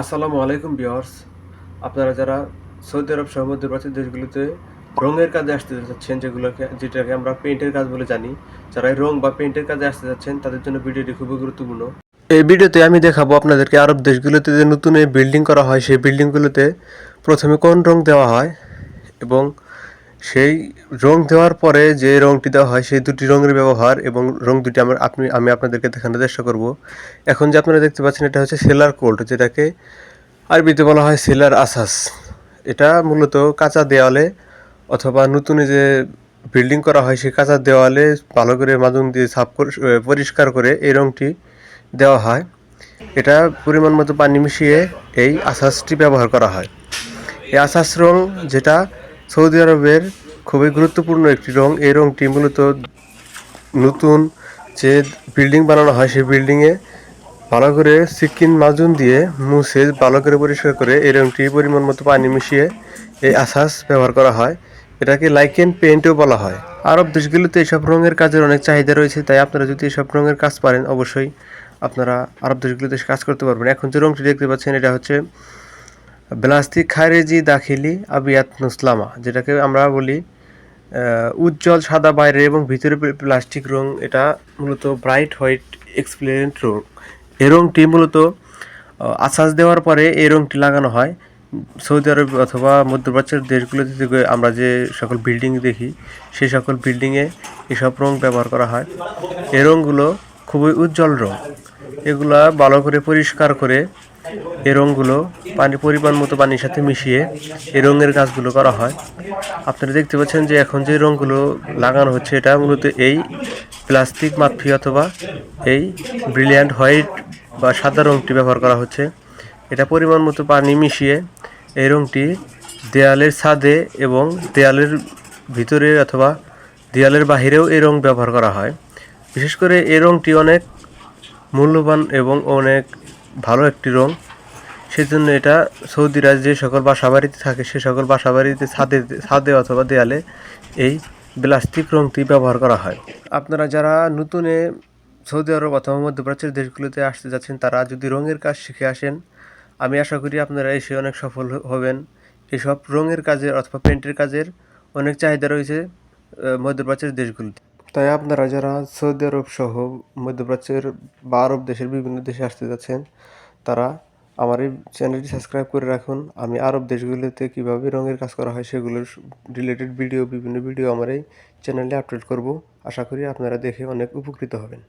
আসসালামু আলাইকুম বিয়ার্স আপনারা যারা সৌদি আরব সহ মধ্যপ্রাচ্যের দেশগুলোতে রঙের কাজে আসতে যাচ্ছেন, যেগুলোকে যেটাকে আমরা পেন্টের কাজ বলে জানি, যারা রং বা পেন্টের কাজে আসতে যাচ্ছেন, তাদের জন্য ভিডিওটি খুবই গুরুত্বপূর্ণ। এই ভিডিওতে আমি দেখাবো আপনাদেরকে আরব দেশগুলোতে যে নতুন বিল্ডিং করা হয়, সেই বিল্ডিংগুলোতে প্রথমে কোন রং দেওয়া হয় এবং সেই রং দেওয়ার পরে যে রংটি দেওয়া হয়, সেই দুটি রঙের ব্যবহার এবং রং দুটি আমার আপনি, আমি আপনাদেরকে দেখানোর চেষ্টা করব। এখন যে আপনারা দেখতে পাচ্ছেন, এটা হচ্ছে সেলার কোল্ড, যেটাকে আরবিতে বলা হয় সেলার আসাস। এটা মূলত কাঁচা দেওয়ালে অথবা নতুন যে বিল্ডিং করা হয়, সেই কাঁচা দেওয়ালে ভালো করে মাদুন দিয়ে সাফ করে পরিষ্কার করে এই রংটি দেওয়া হয়। এটা পরিমাণ মতো পানি মিশিয়ে এই আসাসটি ব্যবহার করা হয়। এই আসাস রং যেটা সৌদি আরবের খুবই গুরুত্বপূর্ণ একটি রং। এই রংটি মূলত নতুন যে বিল্ডিং বানানো হয়, সেই বিল্ডিংয়ে ভালো করে সিকিন মাজুন দিয়ে মুছে ভালো করে পরিষ্কার করে এই রংটি পরিমাণ মতো পানি মিশিয়ে এই আসাস ব্যবহার করা হয়। এটাকে লাইকেন পেইন্টও বলা হয়। আরব দেশগুলোতে এইসব রঙের কাজের অনেক চাহিদা রয়েছে, তাই আপনারা যদি এইসব রঙের কাজ পারেন, অবশ্যই আপনারা আরব দেশগুলোতে কাজ করতে পারবেন। এখন যে রংটি দেখতে পাচ্ছেন, এটা হচ্ছে প্লাস্টিক খারেজি দাখিলি আবিয়াত নুসলামা, যেটাকে আমরা বলি উজ্জ্বল সাদা বাইরে এবং ভিতরে প্লাস্টিক রং, এটা মূলত ব্রাইট হোয়াইট এক্সপ্লেন্ট রং। এই রংটি মূলত আশ্বাস দেওয়ার পরে এই রংটি লাগানো হয়। সৌদি আরব অথবা মধ্যপ্রাচ্যের দেশগুলোতে আমরা যে সকল বিল্ডিং দেখি, সেই সকল বিল্ডিংয়ে এসব রং ব্যবহার করা হয়। এই রংগুলো খুবই উজ্জ্বল রং। এগুলা ভালো করে পরিষ্কার করে এ রঙগুলো পানি পরিমাণ মতো পানির সাথে মিশিয়ে এই রঙের গাছগুলো করা হয়। আপনারা দেখতে পাচ্ছেন যে এখন যে রঙগুলো লাগানো হচ্ছে, এটা মূলত এই প্লাস্টিক মাফি অথবা এই ব্রিলিয়ান্ট হোয়াইট বা সাদা রঙটি ব্যবহার করা হচ্ছে। এটা পরিমাণ মতো পানি মিশিয়ে এই রঙটি দেয়ালের ছাদে এবং দেয়ালের ভিতরে অথবা দেয়ালের বাহিরেও এই রং ব্যবহার করা হয়। বিশেষ করে এই রঙটি অনেক মূল্যবান এবং অনেক ভালো একটি রং। সেজন্য এটা সৌদিরা যে সকল বাসা বাড়িতে থাকে, সে সকল বাসা বাড়িতে ছাদে ছাদে অথবা দেয়ালে এই প্লাস্টিক রংটি ব্যবহার করা হয়। আপনারা যারা নতুনে সৌদি আরব অথবা মধ্যপ্রাচ্যের দেশগুলোতে আসতে যাচ্ছেন, তারা যদি রঙের কাজ শিখে আসেন, আমি আশা করি আপনারা এসে অনেক সফল হবেন। এসব রঙের কাজের অথবা পেন্টের কাজের অনেক চাহিদা রয়েছে মধ্যপ্রাচ্যের দেশগুলিতে। তাই আপনারা যারা সৌদি আরব সহ মধ্যপ্রাচ্যের বা আরব দেশের বিভিন্ন দেশে আসতে যাচ্ছেন, তারা আমার এই চ্যানেলটি সাবস্ক্রাইব করে রাখুন। আমি আরব দেশগুলিতে কীভাবে রঙের কাজ করা হয় সেগুলোর রিলেটেড ভিডিও, বিভিন্ন ভিডিও আমার এই চ্যানেলে আপলোড করব। আশা করি আপনারা দেখে অনেক উপকৃত হবেন।